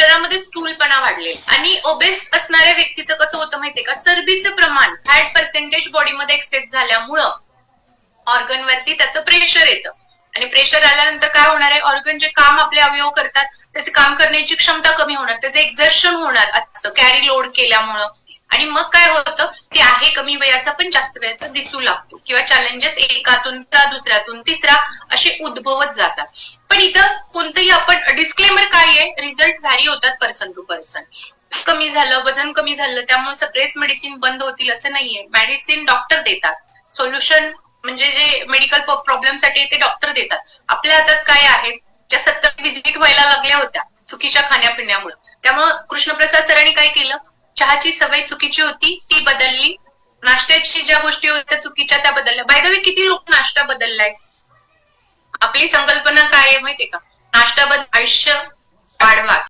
शरीरामध्ये स्थूलपणा वाढलेला आणि ओबेस असणाऱ्या व्यक्तीचं कसं होतं माहितीये का? चरबीचं प्रमाण फॅट पर्सेंटेज बॉडीमध्ये एक्सेस झाल्यामुळं ऑर्गन वरती त्याचं प्रेशर येतं. आणि प्रेशर आल्यानंतर काय होणार आहे? ऑर्गन जे काम आपले अवयव करतात त्याचे काम करण्याची क्षमता कमी होणार त्याचं एक्झर्शन होणार असतं कॅरी लोड केल्यामुळं. आणि मग काय होतं? ते आहे कमी वयाचा पण जास्त वयाचा दिसू लागतो. किंवा चॅलेंजेस एकातून दुसऱ्यातून तिसरा असे उद्भवत जातात. पण इथं कोणतंही आपण डिस्क्लेमर काय आहे? रिझल्ट व्हॅरी होतात पर्सन टू पर्सन कमी झालं वजन कमी झालं त्यामुळे सगळेच मेडिसिन बंद होतील असं नाहीये. मेडिसिन डॉक्टर देतात. सोल्युशन म्हणजे जे मेडिकल प्रॉब्लेमसाठी ते डॉक्टर देतात. आपल्या हातात काय आहेत ज्या सत्तर व्हिजिट व्हायला लागल्या होत्या चुकीच्या खाण्यापिण्यामुळे. त्यामुळे कृष्णप्रसाद सरांनी काय केलं? चहाची सवय चुकीची होती ती बदलली. नाश्त्याची ज्या गोष्टी होत्या चुकीच्या त्या बदलल्या. बाय द वे किती लोक नाश्ता बदललाय? आपली संकल्पना काय आहे माहितीये का? आयुष्य वाढवा.